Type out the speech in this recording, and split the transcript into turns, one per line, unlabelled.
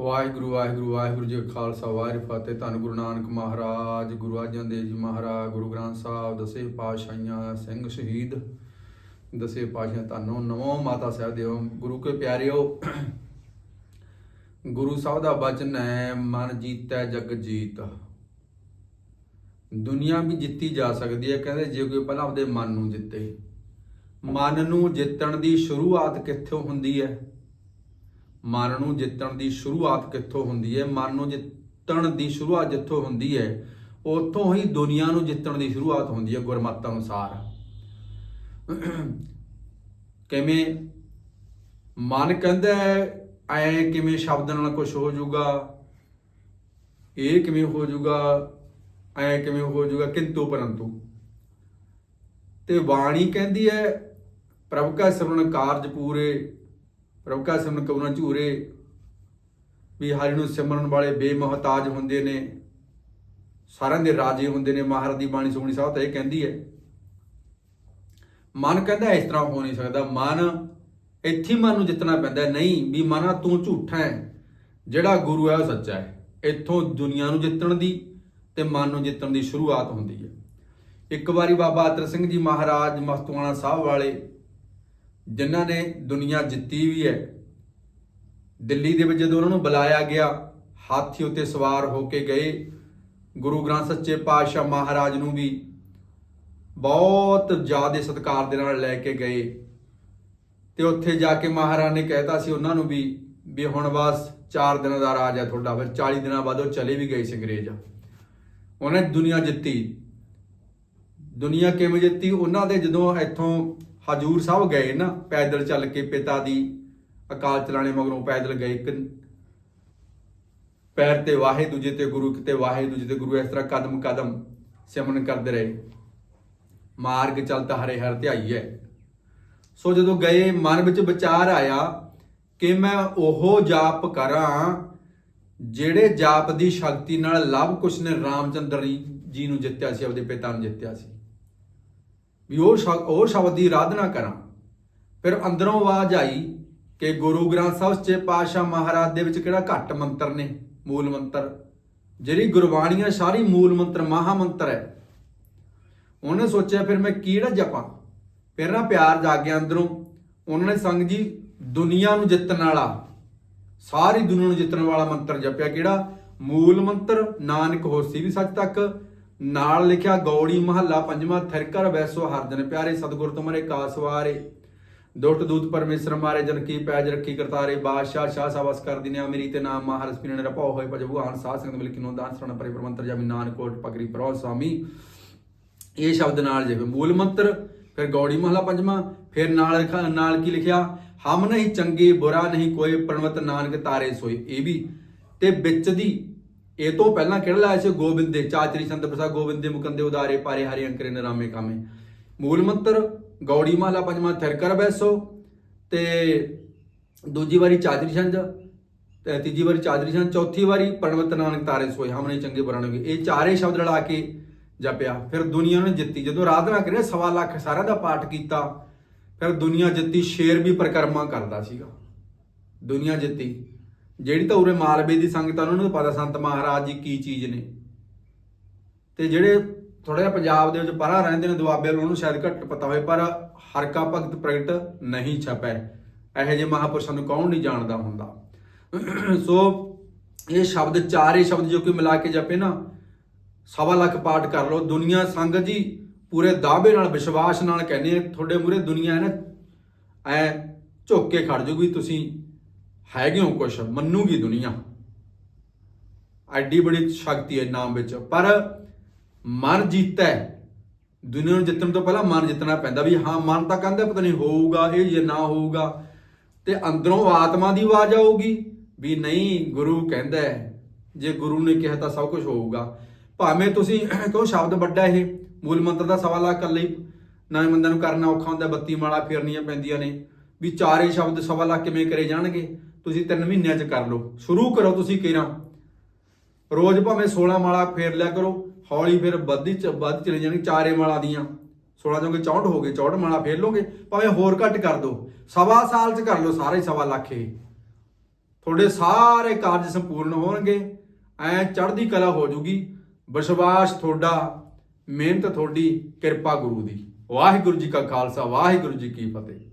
ਵਾਹਿਗੁਰੂ ਵਾਹਿਗੁਰੂ ਵਾਹਿਗੁਰੂ ਜੀ ਖਾਲਸਾ, ਵਾਹਿਗੁਰੂ ਫਤਿਹ। ਧੰਨ ਗੁਰੂ ਨਾਨਕ ਮਹਾਰਾਜ, ਗੁਰੂ ਅਰਜਨ ਦੇਵ ਜੀ ਮਹਾਰਾਜ, ਗੁਰੂ ਗ੍ਰੰਥ ਸਾਹਿਬ, ਦਸੇ ਪਾਤਸ਼ਾਹੀਆਂ, ਸਿੰਘ ਸ਼ਹੀਦ। ਦਸੇ ਪਾਤਸ਼ਾਹ ਧੰਨੋ ਨਵੋ ਮਾਤਾ ਸਾਹਿਬ ਦੇਵ ਗੁਰੂ ਕੇ ਪਿਆਰਿਓ, ਗੁਰੂ ਸਾਹਿਬ ਦਾ ਬਚਨ ਹੈ, ਮਨ ਜੀਤੈ, ਜਗ ਜੀਤ। ਦੁਨੀਆ ਵੀ ਜਿੱਤੀ ਜਾ ਸਕਦੀ ਹੈ, ਕਹਿੰਦੇ ਜੇ ਕੋਈ ਪਹਿਲਾਂ ਆਪਦੇ ਮਨ ਨੂੰ ਜਿੱਤੇ। ਮਨ ਨੂੰ ਜਿੱਤਣ ਦੀ ਸ਼ੁਰੂਆਤ ਕਿੱਥੋਂ ਹੁੰਦੀ ਹੈ? ਮਨ ਨੂੰ ਜਿੱਤਣ ਦੀ ਸ਼ੁਰੂਆਤ ਕਿੱਥੋਂ ਹੁੰਦੀ ਹੈ ਮਨ ਨੂੰ ਜਿੱਤਣ ਦੀ ਸ਼ੁਰੂਆਤ ਜਿੱਥੋਂ ਹੁੰਦੀ ਹੈ ਉੱਥੋਂ ਹੀ ਦੁਨੀਆ ਨੂੰ ਜਿੱਤਣ ਦੀ ਸ਼ੁਰੂਆਤ ਹੁੰਦੀ ਹੈ ਗੁਰਮਤ ਅਨੁਸਾਰ। ਕਿਵੇਂ ਮਨ ਕਹਿੰਦਾ ਐ ਕਿਵੇਂ ਸ਼ਬਦ ਨਾਲ ਕੁਝ ਹੋ ਜਾਊਗਾ? ਇਹ ਕਿਵੇਂ ਹੋ ਜਾਊਗਾ? ਐ ਕਿਵੇਂ ਹੋ ਜਾਊਗਾ? ਕਿੰਤੂ ਪਰੰਤੂ। ਤੇ ਬਾਣੀ ਕਹਿੰਦੀ ਹੈ, ਪ੍ਰਭ ਕਾ ਸਿਮਰਨ ਕਾਰਜ ਪੂਰੇ ਪ੍ਰਭ ਕਾ ਸਿਮਰਨ ਕਉਨਾ ਝੂਰੇ। ਵੀ ਹਰਿ ਨੂੰ ਸਿਮਰਨ ਵਾਲੇ ਬੇਮਹਤਾਜ ਹੁੰਦੇ ਨੇ। ਸਾਰਿਆਂ ਦੇ ਰਾਜੇ ਹੁੰਦੇ ਨੇ। ਮਹਾਰਾਜ ਦੀ ਬਾਣੀ ਸੁਣੀ ਸਾਹਿਬ ਤਾਂ ਇਹ ਕਹਿੰਦੀ ਹੈ। ਮਨ ਕਹਿੰਦਾ ਇਸ ਤਰ੍ਹਾਂ ਹੋ ਨਹੀਂ ਸਕਦਾ। ਮਨ ਇੱਥੇ ਮਨ ਨੂੰ ਜਿੱਤਣਾ ਪੈਂਦਾ। ਨਹੀਂ, ਵੀ ਮਨਾ ਤੂੰ ਝੂਠਾ ਹੈ। ਜਿਹੜਾ ਗੁਰੂ ਹੈ ਉਹ ਸੱਚਾ ਹੈ। ਇੱਥੋਂ ਦੁਨੀਆ ਨੂੰ ਜਿੱਤਣ ਦੀ ਤੇ ਮਨ ਨੂੰ ਜਿੱਤਣ ਦੀ ਸ਼ੁਰੂਆਤ ਹੁੰਦੀ ਹੈ। ਇੱਕ ਵਾਰੀ ਬਾਬਾ ਅਤਰ ਸਿੰਘ ਜੀ ਮਹਾਰਾਜ ਮਸਤੂਆਣਾ ਸਾਹਿਬ ਵਾਲੇ ਜਿਨ੍ਹਾਂ ਨੇ ਦੁਨੀਆ ਜਿੱਤੀ ਵੀ ਹੈ। ਦਿੱਲੀ ਦੇ ਵਿੱਚ ਜਦੋਂ ਉਹਨਾਂ ਨੂੰ ਬੁਲਾਇਆ ਗਿਆ, ਹਾਥੀ ਉੱਤੇ ਸਵਾਰ ਹੋ ਕੇ ਗਏ। ਗੁਰੂ ਗ੍ਰੰਥ ਸੱਚੇ ਪਾਤਸ਼ਾਹ ਮਹਾਰਾਜ ਨੂੰ ਵੀ ਬਹੁਤ ਜ਼ਿਆਦਾ ਸਤਿਕਾਰ ਦੇ ਨਾਲ ਲੈ ਕੇ ਗਏ। ਤੇ ਉੱਥੇ ਜਾ ਕੇ ਮਹਾਰਾਜ ਨੇ ਕਹਿਤਾ ਸੀ ਉਹਨਾਂ ਨੂੰ ਵੀ ਵੀ ਹੁਣ ਬਸ 4 ਦਿਨਾਂ ਦਾ ਰਾਜ ਹੈ ਤੁਹਾਡਾ, ਫਿਰ 40 ਦਿਨਾਂ ਬਾਅਦ ਉਹ ਚਲੇ ਵੀ ਗਏ ਸੀ ਅੰਗਰੇਜ਼। ਉਹਨੇ ਦੁਨੀਆ ਜਿੱਤੀ। ਦੁਨੀਆ ਕਿਵੇਂ ਜਿੱਤੀ? ਉਹਨਾਂ ਦੇ ਜਦੋਂ ਇੱਥੋਂ ਹਜੂਰ ਸਾਹਿਬ ਗਏ ਨਾ, ਪੈਦਲ ਚੱਲ ਕੇ ਪਿਤਾ ਦੀ ਅਕਾਲ ਚਲਾਣੇ ਮਗਰੋਂ ਪੈਦਲ ਗਏ ਇੱਕ ਪੈਰ ਤੇ ਵਾਹੇ, ਦੂਜੇ ਤੇ ਗੁਰੂ ਕਿਤੇ ਵਾਹੇ, ਦੂਜੇ ਤੇ ਗੁਰੂ, ਇਸ ਤਰ੍ਹਾਂ ਕਦਮ ਕਦਮ ਸਿਮਰਨ ਕਰਦੇ ਰਹੇ। ਮਾਰਗ ਚਲਤਾ ਹਰੇ ਹਰ ਧਿਆਈ ਹੈ। ਸੋ ਜਦੋਂ ਗਏ, ਮਨ ਵਿੱਚ ਵਿਚਾਰ ਆਇਆ ਕਿ ਮੈਂ ਉਹ ਜਾਪ ਕਰਾਂ ਜਿਹੜੇ ਜਾਪ ਦੀ ਸ਼ਕਤੀ ਨਾਲ ਲਵ ਕੁਸ਼ ਨੇ ਰਾਮਚੰਦਰ ਜੀ ਨੂੰ ਜਿੱਤਿਆ ਸੀ, ਆਪਦੇ ਪਿਤਾ ਨੂੰ ਜਿੱਤਿਆ ਸੀ। ਵੀ ਉਹ ਸ਼ਬ- ਉਹ ਸ਼ਬਦ ਦੀ ਆਰਾਧਨਾ ਕਰਾਂ। ਫਿਰ ਅੰਦਰੋਂ ਆਵਾਜ਼ ਆਈ ਕਿ ਗੁਰੂ ਗ੍ਰੰਥ ਸਾਹਿਬ ਸੱਚੇ ਪਾਤਸ਼ਾਹ ਮਹਾਰਾਜ ਦੇ ਵਿੱਚ ਕਿਹੜਾ ਘੱਟ ਮੰਤਰ ਨੇ? ਮੂਲ ਮੰਤਰ। ਜਿਹੜੀ ਗੁਰਬਾਣੀ ਸਾਰੀ ਮੂਲ ਮੰਤਰ ਮਹਾ ਮੰਤਰ ਹੈ। ਉਹਨੇ ਸੋਚਿਆ, ਫਿਰ ਮੈਂ ਕਿਹੜਾ ਜਪਾਂ? ਫਿਰ ਨਾ ਪਿਆਰ ਜਾਗਿਆ ਅੰਦਰੋਂ। ਉਹਨਾਂ ਨੇ ਸੰਗ ਜੀ, ਦੁਨੀਆ ਨੂੰ ਜਿੱਤਣ ਵਾਲਾ, ਸਾਰੀ ਦੁਨੀਆ ਨੂੰ ਜਿੱਤਣ ਵਾਲਾ ਮੰਤਰ ਜਪਿਆ। ਕਿਹੜਾ? ਮੂਲ ਮੰਤਰ। ਨਾਨਕ ਹੋਸੀ ਵੀ ਸੱਚ ਤੱਕ। ਨਾਲ ਲਿਖਿਆ, ਗੌੜੀ ਮਹੱਲਾ, ਪੰਜਵਾਂ ਥਿਰਕਰ ਵੈਸੋ ਹਰਜਨ ਪਿਆਰੇ, ਸਤਿਗੁਰ ਤੁਮਰੇ ਕਾਸਵਾਰੇ ਦੁੱਟ ਦੂਤ ਪਰਮੇਸ਼ਰ ਮਾਰੇ, ਜਨ ਕੀ ਪੈਜ ਰੱਖੀ ਕਰਤਾਰੇ। ਬਾਦਸ਼ਾਹ ਸ਼ਾਹ ਸਵਸ ਕਰ ਦਿਨਿਆ ਮੇਰੀ ਤੇ ਨਾਮ ਮਹਾਰਸ ਪਿਨਣ ਰਪਾਉ ਹੋਏ ਭਜਬੂ ਆਨ ਸਾਧ ਸੰਗਤ ਮਿਲ ਕਿਨੋ ਦਾਨ ਸਰਣ ਪਰਿ ਪਰਮੰਤਰ ਜਾਮੀ, ਨਾਨਕੋਟ ਪਗਰੀ ਪ੍ਰੋ ਸੁਆਮੀ ਇਹ ਸ਼ਬਦ ਨਾਲ ਜੇ ਮੂਲ ਮੰਤਰ, ਫਿਰ ਗੌੜੀ ਮਹਲਾ ਪੰਜਵਾਂ, ਫਿਰ ਨਾਲ ਲਿਖਾ, ਨਾਲ ਕੀ ਲਿਖਿਆ? ਹਮ ਨਹੀਂ ਚੰਗੇ, ਬੁਰਾ ਨਹੀਂ, ਕੋਈ ਪ੍ਰਣਵਤ ਨਾਨਕ ਤਾਰੇ ਸੋਏ। ਇਹ ਵੀ ਤੇ ਵਿੱਚ ਦੀ ਇਹ ਤੋਂ ਪਹਿਲਾਂ ਕਿਹੜਾ ਲਾਇਆ ਸੀ? ਗੋਬਿੰਦ ਦੇ ਚਾਚਰੀ ਸੰਤ ਪ੍ਰਸਾਦ, ਗੋਬਿੰਦ ਦੇ ਮੁਕੰਦੇ ਉਦਾਰੇ, ਪਾਰੇ ਹਰੀ ਅੰਕਰੇ ਨਰਾਮੇ ਕਾਮੇ। ਮੂਲ ਮੰਤਰ, ਗੌੜੀ ਮਾਲਾ ਪੰਜਵਾਂ ਥਿਰ ਬੈਸੋ, ਤੇ ਦੂਜੀ ਵਾਰੀ ਚਾਦਰੀ ਛੰਜ ਤੇ ਤੀਜੀ ਵਾਰੀ ਚਾਦਰੀ ਛੰਜ ਚੌਥੀ ਵਾਰੀ ਪ੍ਰਣਵਤ ਨਾਨਕ ਤਾਰੇ ਸੋਏ। ਹਮ ਨਹੀਂ ਚੰਗੇ ਬੁਰਾ ਨਹੀਂ ਇਹ ਚਾਰੇ ਸ਼ਬਦ ਲੜਾ ਕੇ ਜਪਿਆ। ਫਿਰ ਦੁਨੀਆ ਨੇ ਜਿੱਤੀ। ਜਦੋਂ ਆਰਾਧਨਾ ਕਰਿਆ, ਸਵਾ ਲੱਖ ਸਾਰਿਆਂ ਦਾ ਪਾਠ ਕੀਤਾ, ਫਿਰ ਦੁਨੀਆ ਜਿੱਤੀ, ਸ਼ੇਰ ਵੀ ਪ੍ਰਕਰਮਾ ਕਰਦਾ ਸੀਗਾ। ਦੁਨੀਆ ਜਿੱਤੀ। ਜਿਹੜੀ ਤਾਂ ਉਰੇ ਮਾਲਵੇ ਦੀ ਸੰਗਤ ਆ, ਉਹਨਾਂ ਨੂੰ ਪਤਾ ਸੰਤ ਮਹਾਰਾਜ ਜੀ ਕੀ ਚੀਜ਼ ਨੇ। ਤੇ ਜਿਹੜੇ ਥੋੜਾ ਜਿਹਾ ਪੰਜਾਬ ਦੇ ਵਿੱਚ ਪਰਾਂ ਰਹਿੰਦੇ ਨੇ ਦੁਆਬੇ ਵਾਲੇ, ਉਹਨਾਂ ਨੂੰ ਸ਼ਾਇਦ ਘੱਟ ਪਤਾ ਹੋਵੇ ਪਰ ਹਰਕਾ ਭਗਤ ਪ੍ਰਗਟ ਨਹੀਂ ਛਪੈ ਇਹੋ ਜਿਹੇ ਮਹਾਪੁਰਸ਼ਾਂ ਨੂੰ ਕੌਣ ਨਹੀਂ ਜਾਣਦਾ ਹੁੰਦਾ। ਸੋ ਇਹ ਸ਼ਬਦ ਚਾਰੇ ਸ਼ਬਦ ਜੋ ਕਿ ਮਿਲਾ ਕੇ ਜਪੇ ਨਾ ਸਵਾ ਲੱਖ ਪਾਠ ਕਰ ਲਓ। ਦੁਨੀਆ ਸੰਗਤ ਜੀ ਪੂਰੇ ਦਾਅਵੇ ਨਾਲ ਵਿਸ਼ਵਾਸ ਨਾਲ ਕਹਿੰਦੇ ਤੁਹਾਡੇ ਮੂਰੇ ਦੁਨੀਆ ਹੈ ਨਾ ਐ ਝੁੱਕ ਕੇ ਖੜ ਜੂਗੀ ਤੁਸੀਂ। ਹੈਗੇ ਹੋ ਕੁਛ, ਮੰਨੂਗੀ ਦੁਨੀਆ। ਐਡੀ ਬੜੀ ਸ਼ਕਤੀ ਹੈ ਨਾਮ ਵਿੱਚ। ਪਰ ਮਨ ਜਿੱਤਦਾ ਹੈ ਦੁਨੀਆ ਨੂੰ ਜਿੱਤਣ ਤੋਂ ਪਹਿਲਾਂ ਮਨ ਜਿੱਤਣਾ ਪੈਂਦਾ ਵੀ ਹਾਂ ਮਨ ਤਾਂ ਕਹਿੰਦਾ ਪਤਾ ਨਹੀਂ ਹੋਊਗਾ, ਇਹ ਜੇ ਨਾ ਹੋਊਗਾ, ਤੇ ਅੰਦਰੋਂ ਆਤਮਾ ਦੀ ਆਵਾਜ਼ ਆਊਗੀ ਵੀ ਨਹੀਂ, ਗੁਰੂ ਕਹਿੰਦਾ ਜੇ ਗੁਰੂ ਨੇ ਕਿਹਾ ਤਾਂ ਸਭ ਕੁਝ ਹੋਊਗਾ। ਭਾਵੇਂ ਤੁਸੀਂ ਕਹੋ ਸ਼ਬਦ ਵੱਡਾ ਇਹ, ਮੂਲ ਮੰਤਰ ਦਾ ਸਵਾ ਲੱਖ ਕਰ ਲਈ ਨਵੇਂ ਬੰਦਿਆਂ ਨੂੰ ਕਰਨਾ ਔਖਾ ਹੁੰਦਾ 32 ਮਾਲਾ ਫੇਰਨੀਆਂ ਪੈਂਦੀਆਂ ਨੇ, ਵੀ ਚਾਰੇ ਸ਼ਬਦ ਸਵਾ ਲੱਖ ਕਿਵੇਂ ਕਰੇ ਜਾਣਗੇ? ਤੁਸੀਂ 3 ਮਹੀਨਿਆਂ 'ਚ ਕਰ ਲਓ। ਸ਼ੁਰੂ ਕਰੋ ਤੁਸੀਂ ਕਿਰਾਂ। ਰੋਜ਼ ਭਾਵੇਂ 16 ਮਾਲਾ ਫੇਰ ਲਿਆ ਕਰੋ, ਹੌਲੀ ਫਿਰ ਵੱਧਦੀ ਚ ਵੱਧ ਚਲੇ ਜਾਣੀ ਚਾਰੇ ਮਾਲਾ ਦੀਆਂ। 16 ਜੋਗੇ 64 ਹੋ ਗਏ 64 ਮਾਲਾ ਫੇਰ ਲੋਗੇ ਭਾਵੇਂ ਹੋਰ ਘੱਟ ਕਰ ਦਿਓ ਸਵਾ ਸਾਲ 'ਚ ਕਰ ਲਓ ਸਾਰੇ ਸਵਾ ਲੱਖ ਇਹ। ਤੁਹਾਡੇ ਸਾਰੇ ਕਾਰਜ ਸੰਪੂਰਨ ਹੋਣਗੇ। ਐ ਚੜ੍ਹਦੀ ਕਲਾ ਹੋ ਜੂਗੀ। ਵਿਸ਼ਵਾਸ ਤੁਹਾਡਾ, ਮਿਹਨਤ ਤੁਹਾਡੀ, ਕਿਰਪਾ ਗੁਰੂ ਦੀ। ਵਾਹਿਗੁਰੂ ਜੀ ਕਾ ਖਾਲਸਾ, ਵਾਹਿਗੁਰੂ ਜੀ ਕੀ ਫਤਿਹ।